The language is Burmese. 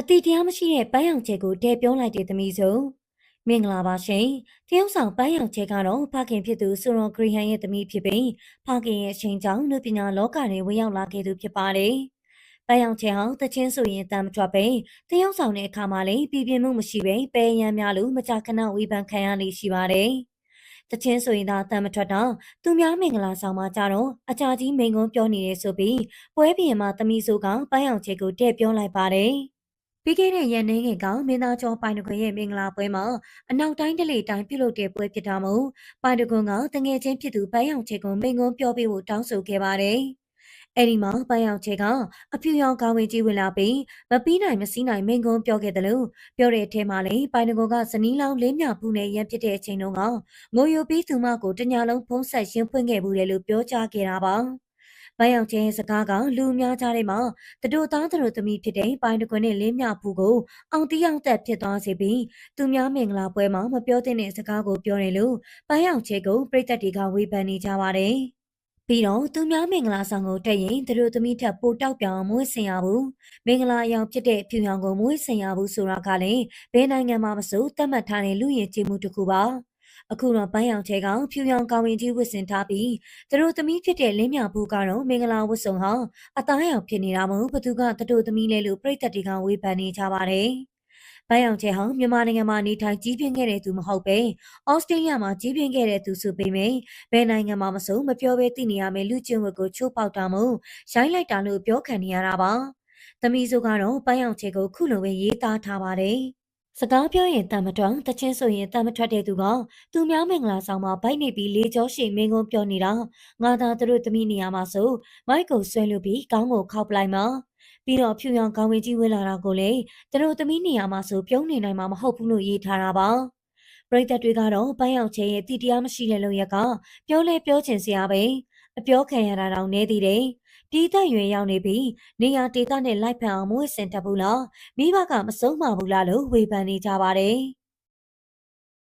အတိတရားမရှိတဲ့ပန်းရောင်ချက်ကိုတဲပြောလိုက်တဲ့သမီးစုံမင်္ဂလာပါရှင်တရုတ်ဆောင်ပန်းရောင်ချက်ကတော့ဖခင်ဖြစ်သူဆိုရောဂရီဟန်ရဲ့သမီးဖြစ်ပြီးဖခင်ရဲ့အချိန်ကြောင့်လူပညာလောကတွင်ဝင်ရောက်လာခဲ့သူဖြစ်ပါတယ်ပန်းရောင်ချက်ဟောင်းတချင်းဆိုရင်တမ်းမထွက်ပဲတရုတ်ဆောင်တဲ့အခါမှာလည်းပြည်ပြင်းမှုမရှိပဲပဲရမ်းများလို့မကြခဏဝေဖန်ခံရလေရှိပါတယ်တချင်းဆိုရင်သာတမ်းမထွက်တော့သူများမင်္ဂလာဆောင်မှာကြတော့အကြာကြီးမိန်ကုန်းပြောနေရဆိုပြီးပွဲပြင်မှာသမီးဆိုကပန်းရောင်ချက်ကိုတဲ့ပြောလိုက်ပါတယ် ပြီးခဲ့တဲ့ရက်နေငယ်ကမင်းသားကျော်ပိုင်တခွင်ရဲ့မင်္ဂလာပွဲမှာအနောက်တိုင်းတလေတိုင်းပြုလုပ်တဲ့ပွဲဖြစ်တာမို့ပိုင်တခွင်ကတငယ်ချင်းဖြစ်သူပန်းရောင်ချက်ကိုမိန်ကုန်းပြောပေးဖို့တောင်းဆိုခဲ့ပါတယ်အဲ့ဒီမှာပန်းရောင်ချက်ကအဖြူရောင်ကောင်းဝင်ကြီးဝင်လာပြီးမပြီးနိုင်မစည်းနိုင်မိန်ကုန်းပြောခဲ့တယ်လို့ပြောတဲ့အထက်မှာလေပိုင်တကွန်ကဇနီးလောင်းလေးမြဖူးနဲ့ရန်ဖြစ်တဲ့အချိန်တုန်းကငိုယိုပြီးသူမကိုတညာလုံးဖုံးဆက်ရှင်းဖွင့်ခဲ့ဘူးလေလို့ပြောကြားခဲ့တာပါ။ ပိုင်အောင်ချင်းရဲ့စကားကလူအများကြားထဲမှာတတို့သားတတို့သမီးဖြစ်တဲ့ပိုင်တကွန်နဲ့လင်းမြဖူးကိုအောင်တီးအောင်သက်ဖြစ်သွားစေပြီးသူများမင်္ဂလာပွဲမှာမပြောသင့်တဲ့စကားကိုပြောတယ်လို့ပိုင်အောင်ချင်းကိုပြည်သက်တွေကဝေဖန်နေကြပါတယ်။ပြီးတော့သူများမင်္ဂလာဆောင်ကိုတက်ရင်သူတို့သမီးထက်ပိုတောက်ပြောင်မွေးစင်ရဘူးမင်္ဂလာအယောင်ဖြစ်တဲ့ဖြူရောင်ကိုမွေးစင်ရဘူးဆိုတာကလည်းဘယ်နိုင်ငံမှာမဆိုသတ်မှတ်ထားတဲ့လူရည်ကြည်မှုတစ်ခုပါ အခုတော့ပန်းရောင်ချဲကဖြူရောင်ကောင်းဝင်ကြီးဝတ်ဆင်ထားပြီးသူတို့သမီးဖြစ်တဲ့လင်းမြဘူးကတော့မင်္ဂလာဝတ်စုံဟာအသားရောင်ဖြစ်နေတာမို့ဘသူကတတို့သမီးလဲလို့ပြည်သက်တွေကဝေဖန်နေကြပါတယ်ပန်းရောင်ချဲဟောင်းမြန်မာနိုင်ငံမှာနေထိုင်ကြီးပြင်းခဲ့တဲ့သူမဟုတ်ပဲဩစတြေးလျမှာကြီးပြင်းခဲ့တဲ့သူဆိုပေမယ့်ဘယ်နိုင်ငံမှာမဆိုမပြောဘဲသိနေရမယ်လူချင်းဝတ်ကိုချိုးပေါက်တာမို့ရိုင်းလိုက်တာလို့ပြောခံနေရတာပါသမီးစုကတော့ပန်းရောင်ချဲကိုခုလိုပဲရေးသားထားပါတယ် စကားပြောရင်တန်မတော်တချင်းဆိုရင်တန်မထွက်တဲ့သူကသူများမင်္ဂလာဆောင်မှာဗိုက်နေပြီးလေကြောရှိမင်းကုန်းပြောနေတာငါသာသူတို့သမီးနေရာမှာဆိုမိုက်ကိုဆွဲလို့ပြီးကောင်းကိုခောက်ပလိုက်မှာပြီးတော့ဖြူရောင်ကောင်းဝင်ကြီးဝင်လာတာကိုလေသူတို့သမီးနေရာမှာဆိုပြုံးနေနိုင်မှာမဟုတ်ဘူးလို့ရေးထားတာပါပရိသတ်တွေကတော့ပန်းရောင်ချဲရဲ့တည်တရားမရှိတဲ့လုံရက်ကပြောလဲပြောချင်စရာပဲအပြောခံရတာတော့နေသေးတယ် ပြည်သက်ရွယ်ရောက်နေပြီးနေရာဒေသနဲ့လိုက်ဖက်အောင်မွေးစင်တက်ဘူးလားမိဘကမဆုံးမဘူးလားလို့ဝေဖန်နေကြပါတယ်။